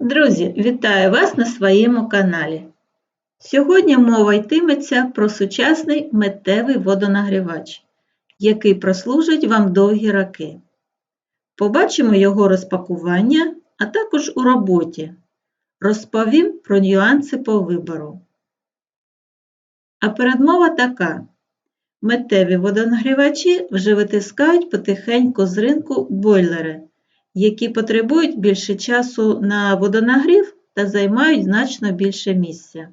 Друзі, вітаю вас на своєму каналі. Сьогодні мова йтиметься про сучасний метевий водонагрівач, який прослужить вам довгі роки. Побачимо його розпакування, а також у роботі. Розповім про нюанси по вибору. А передмова така. Метеві водонагрівачі вже витискають потихеньку з ринку бойлери які потребують більше часу на водонагрів та займають значно більше місця.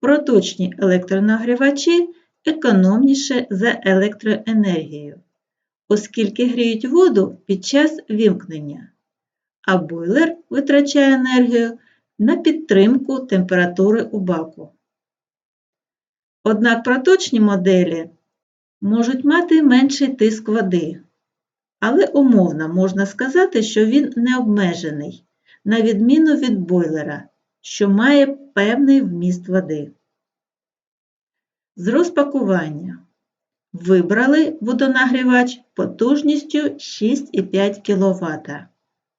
Проточні електронагрівачі економніше за електроенергію, оскільки гріють воду під час вімкнення, а бойлер витрачає енергію на підтримку температури у баку. Однак проточні моделі можуть мати менший тиск води, але умовно можна сказати, що він не обмежений, на відміну від бойлера, що має певний вміст води. З розпакування вибрали водонагрівач потужністю 6,5 кВт,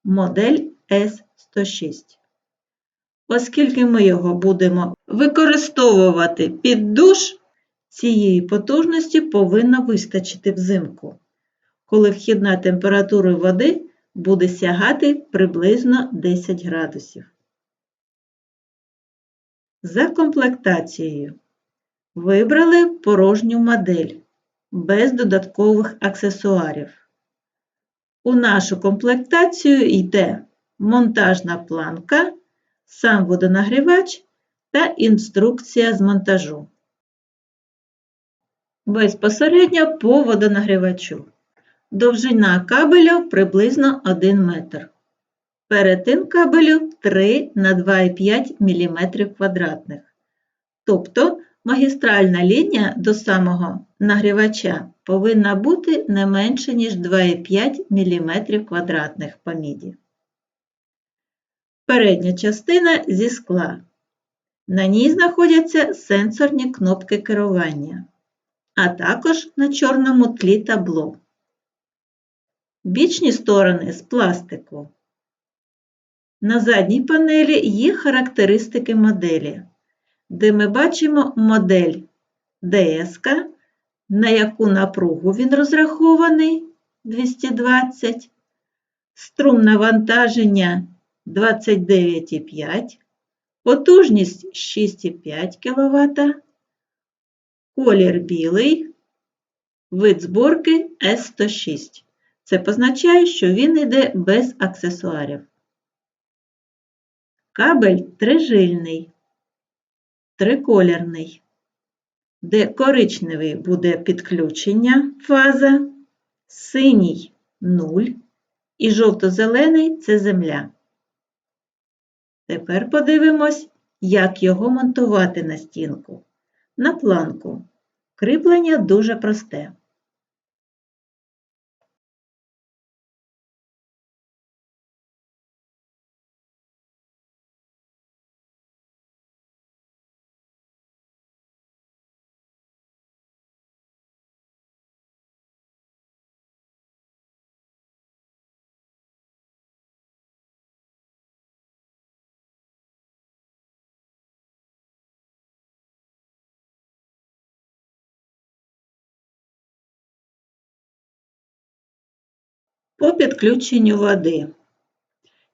модель S106. Оскільки ми його будемо використовувати під душ, цієї потужності повинно вистачити взимку коли вхідна температура води буде сягати приблизно 10 градусів. За комплектацією вибрали порожню модель без додаткових аксесуарів. У нашу комплектацію йде монтажна планка, сам водонагрівач та інструкція з монтажу. Безпосередньо по водонагрівачу. Довжина кабелю приблизно 1 метр. Перетин кабелю 3 на 2,5 мм квадратних. Тобто магістральна лінія до самого нагрівача повинна бути не менше, ніж 2,5 мм квадратних по міді. Передня частина зі скла. На ній знаходяться сенсорні кнопки керування, а також на чорному тлі табло бічні сторони з пластику. На задній панелі є характеристики моделі, де ми бачимо модель ДС, на яку напругу він розрахований 220, струм навантаження 29,5, потужність 6,5 кВт, колір білий, вид зборки С106. Це позначає, що він йде без аксесуарів. Кабель трижильний, триколірний, де коричневий буде підключення фаза, синій 0 і жовто-зелений це земля. Тепер подивимось, як його монтувати на стінку. На планку. Кріплення дуже просте. По підключенню води.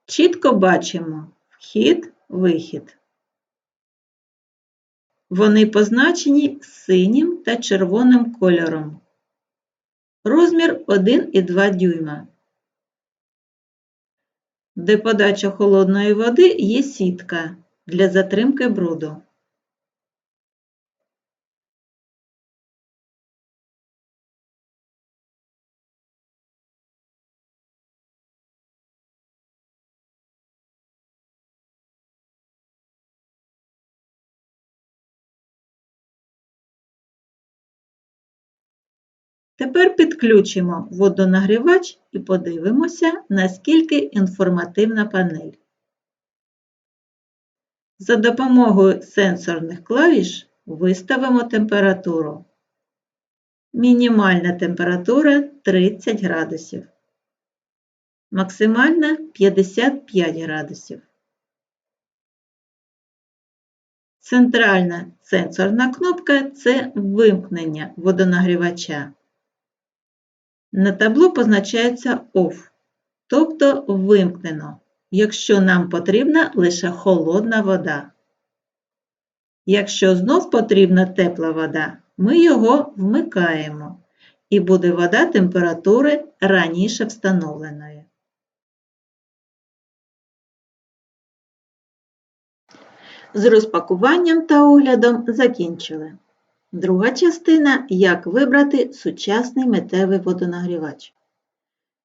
Чітко бачимо вхід, вихід. Вони позначені синім та червоним кольором. Розмір 1,2 дюйма. Де подача холодної води є сітка для затримки бруду. Тепер підключимо водонагрівач і подивимося, наскільки інформативна панель. За допомогою сенсорних клавіш виставимо температуру. Мінімальна температура 30 градусів. максимальна 55 градусів. Центральна сенсорна кнопка це вимкнення водонагрівача. На табло позначається OFF, тобто вимкнено, якщо нам потрібна лише холодна вода. Якщо знов потрібна тепла вода, ми його вмикаємо і буде вода температури раніше встановленої. З розпакуванням та оглядом закінчили. Друга частина як вибрати сучасний метевий водонагрівач.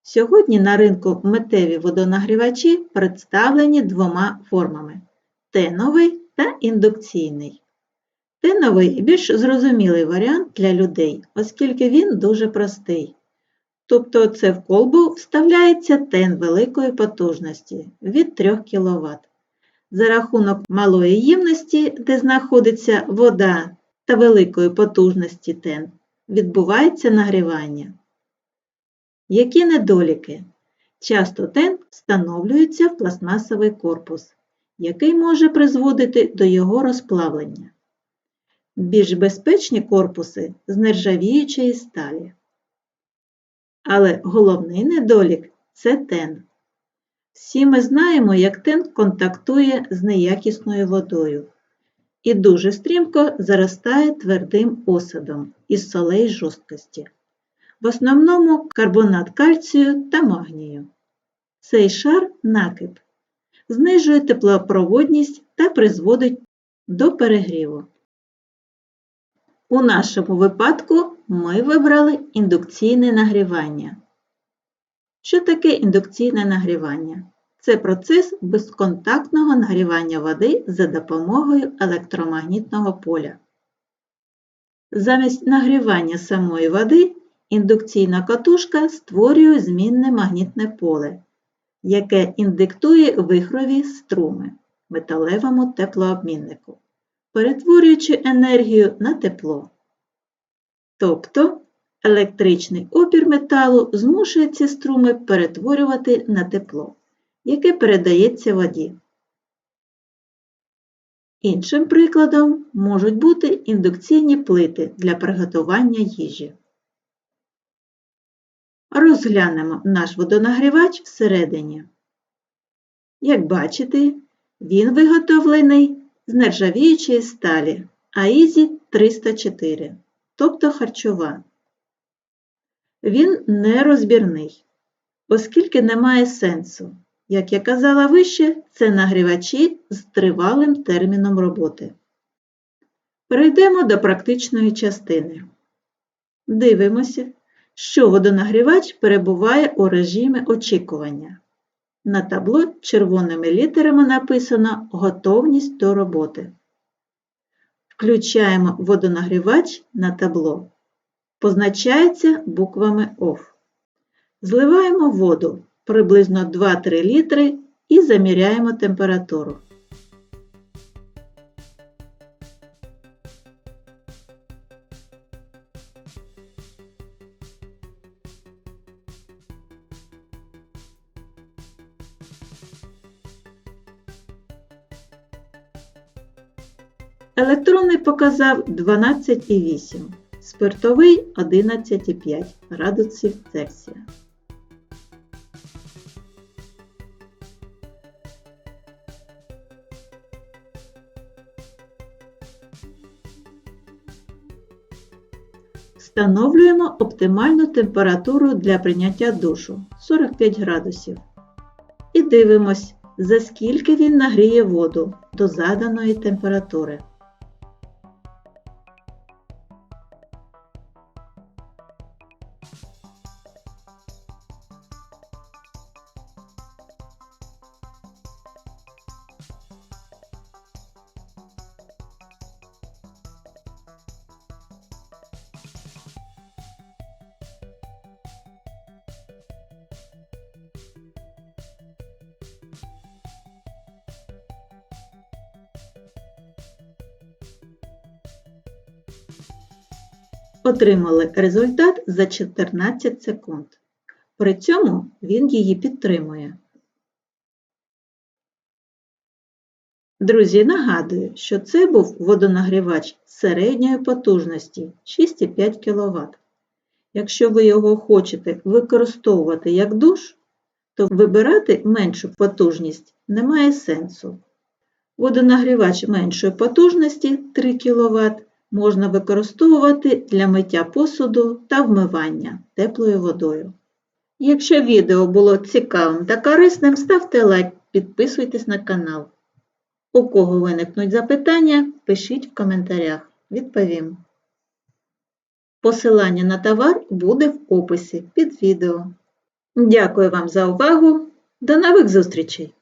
Сьогодні на ринку метеві водонагрівачі представлені двома формами теновий та індукційний. Теновий більш зрозумілий варіант для людей, оскільки він дуже простий. Тобто це в колбу вставляється тен великої потужності від 3 кВт. За рахунок малої ємності, де знаходиться вода та великої потужності тен, відбувається нагрівання. Які недоліки? Часто тен встановлюється в пластмасовий корпус, який може призводити до його розплавлення. Більш безпечні корпуси з нержавіючої сталі. Але головний недолік це тен. Всі ми знаємо, як тен контактує з неякісною водою і дуже стрімко заростає твердим осадом із солей жорсткості, в основному карбонат кальцію та магнію. Цей шар накип, знижує теплопроводність та призводить до перегріву. У нашому випадку ми вибрали індукційне нагрівання. Що таке індукційне нагрівання? Це процес безконтактного нагрівання води за допомогою електромагнітного поля. Замість нагрівання самої води індукційна катушка створює змінне магнітне поле, яке індиктує вихрові струми металевому теплообміннику, перетворюючи енергію на тепло. Тобто електричний опір металу змушує ці струми перетворювати на тепло, яке передається воді. Іншим прикладом можуть бути індукційні плити для приготування їжі. Розглянемо наш водонагрівач всередині. Як бачите, він виготовлений з нержавіючої сталі AISI 304, тобто харчова. Він нерозбірний, оскільки немає сенсу. Як я казала вище, це нагрівачі з тривалим терміном роботи. Перейдемо до практичної частини. Дивимося, що водонагрівач перебуває у режимі очікування. На табло червоними літерами написано Готовність до роботи. Включаємо водонагрівач на табло. Позначається буквами OFF. Зливаємо воду приблизно 2-3 літри і заміряємо температуру. Електронний показав 12,8, спиртовий 11,5 градусів Цельсія. Встановлюємо оптимальну температуру для прийняття душу 45 градусів. І дивимось, за скільки він нагріє воду до заданої температури. Отримали результат за 14 секунд. При цьому він її підтримує. Друзі, нагадую, що це був водонагрівач середньої потужності 6,5 кВт. Якщо ви його хочете використовувати як душ, то вибирати меншу потужність немає сенсу. Водонагрівач меншої потужності 3 кВт можна використовувати для миття посуду та вмивання теплою водою. Якщо відео було цікавим та корисним, ставте лайк, підписуйтесь на канал. У кого виникнуть запитання, пишіть в коментарях. Відповім. Посилання на товар буде в описі під відео. Дякую вам за увагу. До нових зустрічей!